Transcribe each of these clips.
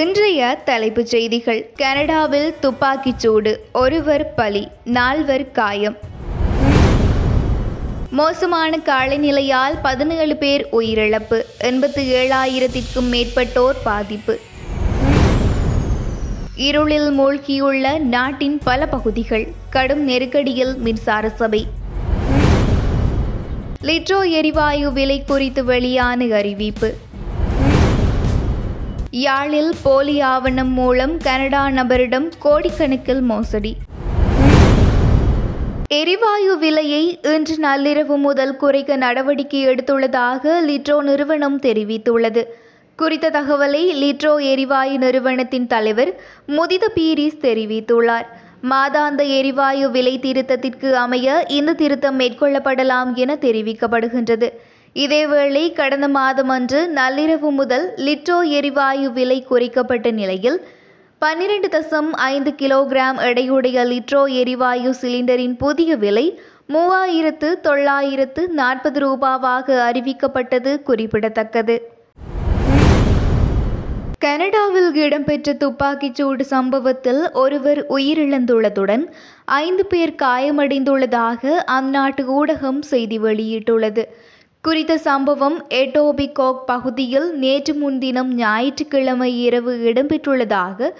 இன்றைய தலைப்புச் செய்திகள். கனடாவில் துப்பாக்கிச் சூடு ஒருவர் பலி நால்வர் காயம். மோசமான காலநிலையால் பதினேழு பேர் உயிரிழப்பு எண்பத்தி ஏழாயிரத்திற்கும் மேற்பட்டோர் பாதிப்பு. இருளில் மூழ்கியுள்ள நாட்டின் பல பகுதிகள் கடும் நெருக்கடியில் மின்சார சபை. லிட்ரோ எரிவாயு விலை குறித்து வெளியான அறிவிப்பு. யாழில் போலி ஆவணம் மூலம் கனடா நபரிடம் கோடிக்கணக்கில் மோசடி. எரிவாயு விலையை இன்று நள்ளிரவு முதல் குறைக்க நடவடிக்கை எடுத்துள்ளதாக லிட்ரோ நிறுவனம் தெரிவித்துள்ளது. குறித்த தகவலை லிட்ரோ எரிவாயு நிறுவனத்தின் தலைவர் முதித பீரிஸ் தெரிவித்துள்ளார். மாதாந்த எரிவாயு விலை திருத்தத்திற்கு அமைய இந்த திருத்தம் மேற்கொள்ளப்படலாம் என தெரிவிக்கப்படுகின்றது. இதேவேளை கடந்த மாதமன்று நள்ளிரவு முதல் லிட்ரோ எரிவாயு விலை குறைக்கப்பட்ட நிலையில் பன்னிரண்டு தசம் ஐந்து கிலோகிராம் எடையுடைய லிட்ரோ எரிவாயு சிலிண்டரின் புதிய விலை மூவாயிரத்து தொள்ளாயிரத்து நாற்பது ரூபாவாக அறிவிக்கப்பட்டது குறிப்பிடத்தக்கது. கனடாவில் இடம்பெற்ற துப்பாக்கிச் சூடு சம்பவத்தில் ஒருவர் உயிரிழந்துள்ளதுடன் ஐந்து பேர் காயமடைந்துள்ளதாக அந்நாட்டு ஊடகம் செய்தி வெளியிட்டுள்ளது. குறித்த சம்பவம் எட்டோபிகோக் பகுதியில் நேற்று முன்தினம் ஞாயிற்றுக்கிழமை இரவு இடம்பெற்றுள்ளதாக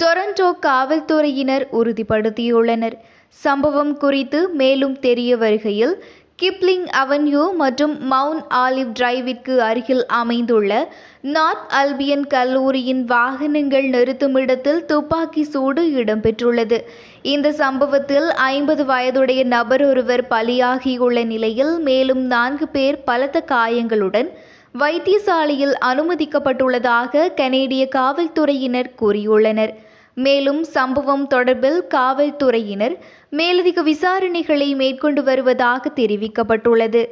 டொரண்டோ காவல்துறையினர் உறுதிப்படுத்தியுள்ளனர். சம்பவம் குறித்து மேலும் தெரிய வருகையில் கிப்ளிங் அவென்யூ மற்றும் மவுண்ட் ஆலிவ் டிரைவிற்கு அருகில் அமைந்துள்ள நார்த் அல்பியன் கல்லூரியின் வாகனங்கள் நிறுத்துமிடத்தில் துப்பாக்கி சூடு இடம்பெற்றுள்ளது. இந்த சம்பவத்தில் ஐம்பது வயதுடைய நபர் ஒருவர் பலியாகியுள்ள நிலையில் மேலும் நான்கு பேர் பலத்த காயங்களுடன் வைத்தியசாலையில் அனுமதிக்கப்பட்டுள்ளதாக கனேடிய காவல்துறையினர் கூறியுள்ளனர். மேலும் சம்பவம் தொடர்பில் காவல்துறையினர் மேலதிக விசாரணைகளை மேற்கொண்டு வருவதாக தெரிவிக்கப்பட்டுள்ளது.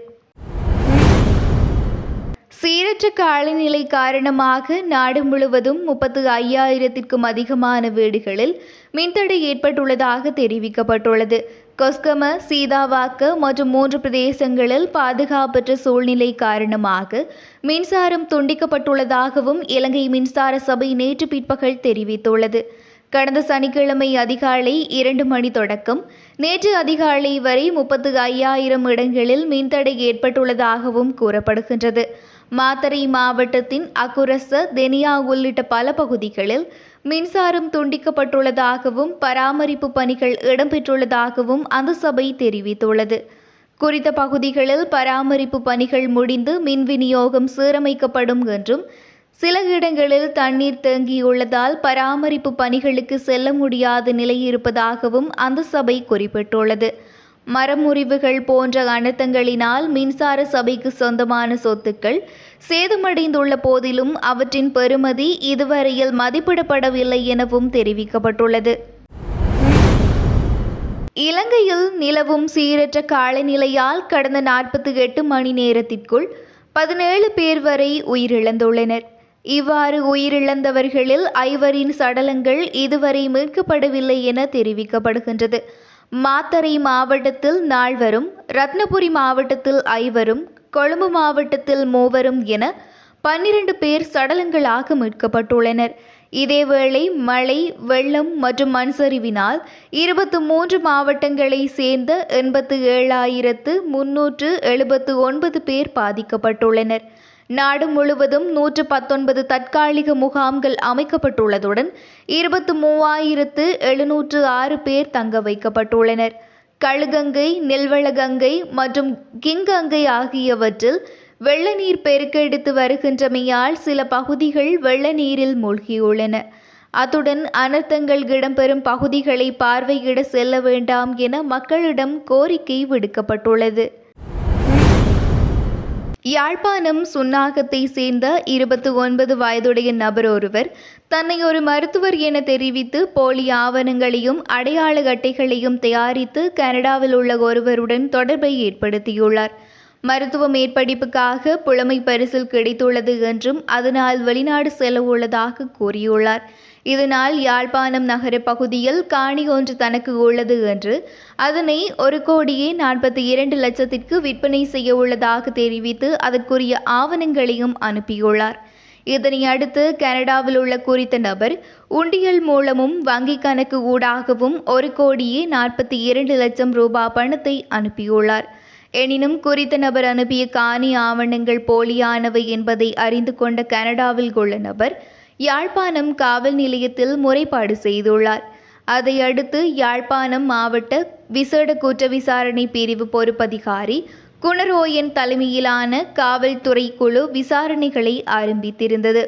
சீரற்ற காலநிலை காரணமாக நாடு முழுவதும் முப்பத்து ஐயாயிரத்திற்கும் அதிகமான வீடுகளில் மின்தடை ஏற்பட்டுள்ளதாக தெரிவிக்கப்பட்டுள்ளது. கொஸ்கம சீதாவாக்க மற்றும் மூன்று பிரதேசங்களில் பாதுகாப்பற்ற சூழ்நிலை காரணமாக மின்சாரம் துண்டிக்கப்பட்டுள்ளதாகவும் இலங்கை மின்சார சபை நேற்று பிற்பகல் தெரிவித்துள்ளது. கடந்த சனிக்கிழமை அதிகாலை இரண்டு மணி தொடக்கம். நேற்று அதிகாலை வரை முப்பத்து ஐயாயிரம் இடங்களில் மின்தடை ஏற்பட்டுள்ளதாகவும் கூறப்படுகின்றது. மாத்தறை மாவட்டத்தின் அக்குரச தெனியா உள்ளிட்ட பல பகுதிகளில் மின்சாரம் துண்டிக்கப்பட்டுள்ளதாகவும் பராமரிப்பு பணிகள் இடம்பெற்றுள்ளதாகவும் அந்த சபை தெரிவித்துள்ளது. குறித்த பகுதிகளில் பராமரிப்பு பணிகள் முடிந்து மின் விநியோகம் சீரமைக்கப்படும் என்றும் சில இடங்களில் தண்ணீர் தேங்கியுள்ளதால் பராமரிப்பு பணிகளுக்கு செல்ல முடியாத நிலை இருப்பதாகவும் அந்த சபை குறிப்பிட்டுள்ளது. மரமுறிவுகள் போன்ற அனர்த்தங்களினால் மின்சார சபைக்கு சொந்தமான சொத்துக்கள் சேதமடைந்துள்ள போதிலும் அவற்றின் பெறுமதி இதுவரையில் மதிப்பிடப்படவில்லை எனவும் தெரிவிக்கப்பட்டுள்ளது. இலங்கையில் நிலவும் சீரற்ற காலநிலையால் கடந்த நாற்பத்தி எட்டு மணி நேரத்திற்குள் பதினேழு பேர் வரை உயிரிழந்துள்ளனர். இவ்வாறு உயிரிழந்தவர்களில் ஐவரின் சடலங்கள் இதுவரை மீட்கப்படவில்லை என தெரிவிக்கப்படுகின்றது. மாத்தறை மாவட்டத்தில் நால்வரும் ரத்னபுரி மாவட்டத்தில் ஐவரும் கொழும்பு மாவட்டத்தில் மூவரும் என பன்னிரண்டு பேர் சடலங்களாக மீட்கப்பட்டுள்ளனர். இதேவேளை மழை வெள்ளம் மற்றும் மண் சரிவினால் இருபத்து மூன்று மாவட்டங்களை சேர்ந்த எண்பத்து ஏழாயிரத்து முன்னூற்று எழுபத்து ஒன்பது பேர் பாதிக்கப்பட்டுள்ளனர். நாடு முழுவதும் நூற்று பத்தொன்பது தற்காலிக முகாம்கள் அமைக்கப்பட்டுள்ளதுடன் இருபத்து மூவாயிரத்து எழுநூற்று ஆறு பேர் தங்க வைக்கப்பட்டுள்ளனர். கழுகங்கை நெல்வளகங்கை மற்றும் கிங்கங்கை ஆகியவற்றில் வெள்ள நீர் பெருக்கெடுத்து வருகின்றமையால் சில பகுதிகள் வெள்ள நீரில் மூழ்கியுள்ளன. அத்துடன் அனர்த்தங்கள் இடம்பெறும் பகுதிகளை பார்வையிட செல்ல வேண்டாம் என மக்களிடம் கோரிக்கை விடுக்கப்பட்டுள்ளது. யாழ்ப்பாணம் சுன்னாகத்தை சேர்ந்த இருபத்தி ஒன்பது வயதுடைய நபர் ஒருவர் தன்னை ஒரு மருத்துவர் என தெரிவித்து போலி ஆவணங்களையும் அடையாள அட்டைகளையும் தயாரித்து கனடாவில் உள்ள ஒருவருடன் தொடர்பை ஏற்படுத்தியுள்ளார். மருத்துவ மேற்படிப்புக்காக புலமை பரிசில் கிடைத்துள்ளது என்றும் அதனால் வெளிநாடு செல்ல உள்ளதாக கூறியுள்ளார். இதனால் யாழ்ப்பாணம் நகர பகுதியில் காணி ஒன்று தனக்கு உள்ளது என்று அதனை ஒரு கோடியே நாற்பத்தி இரண்டு லட்சத்திற்கு விற்பனை செய்ய உள்ளதாக தெரிவித்து அதற்குரிய ஆவணங்களையும் அனுப்பியுள்ளார். இதனை அடுத்து கனடாவில் உள்ள குறித்த நபர் உண்டியல் மூலமும் வங்கிக் கணக்கு ஊடாகவும் ஒரு கோடியே நாற்பத்தி இரண்டு லட்சம் ரூபாய் பணத்தை அனுப்பியுள்ளார். எனினும் குறித்த நபர் அனுப்பிய காணி ஆவணங்கள் போலியானவை என்பதை அறிந்து கொண்ட கனடாவில் உள்ள நபர் யாழ்ப்பாணம் காவல் நிலையத்தில் முறைப்பாடு செய்துள்ளார். அதையடுத்து யாழ்ப்பாணம் மாவட்ட விசேட குற்ற விசாரணை பிரிவு பொறுப்பதிகாரி குணரோயன் தலைமையிலான காவல்துறை குழு விசாரணைகளை ஆரம்பித்திருந்தது.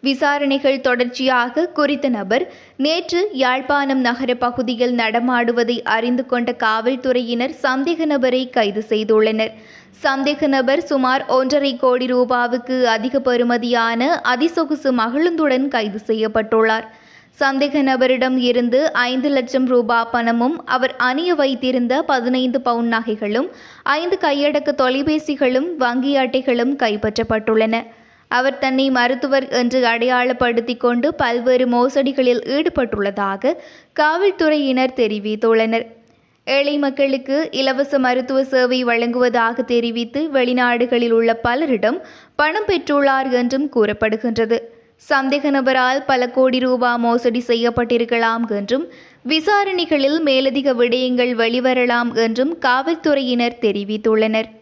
விசாரணைகள் தொடர்ச்சியாக குறித்த நபர் நேற்று யாழ்ப்பாணம் நகர பகுதியில் நடமாடுவதை அறிந்து கொண்ட காவல்துறையினர் சந்தேக நபரை கைது செய்துள்ளனர். சந்தேக நபர் சுமார் ஒன்றரை கோடி ரூபாவுக்கு அதிக பெறுமதியான அதிசொகுசு மகிழுந்துடன் கைது செய்யப்பட்டுள்ளார். சந்தேக நபரிடம் இருந்து ஐந்து லட்சம் ரூபா பணமும் அவர் அணிய வைத்திருந்த பதினைந்து பவுன் நகைகளும் ஐந்து கையடக்க தொலைபேசிகளும் வங்கி அட்டைகளும் கைப்பற்றப்பட்டுள்ளன. அவர் தன்னை மருத்துவர் என்று அடையாளப்படுத்தி கொண்டு பல்வேறு மோசடிகளில் ஈடுபட்டுள்ளதாக காவல்துறையினர் தெரிவித்துள்ளனர் ஏழை மக்களுக்கு இலவச மருத்துவ சேவை வழங்குவதாக தெரிவித்து வெளிநாடுகளில் உள்ள பலரிடம் பணம் பெற்றுள்ளார் என்றும் கூறப்படுகின்றது. சந்தேக நபரால் பல கோடி ரூபாய் மோசடி செய்யப்பட்டிருக்கலாம் என்றும் விசாரணைகளில் மேலதிக விடயங்கள் வெளிவரலாம் என்றும் காவல்துறையினர் தெரிவித்துள்ளனர்.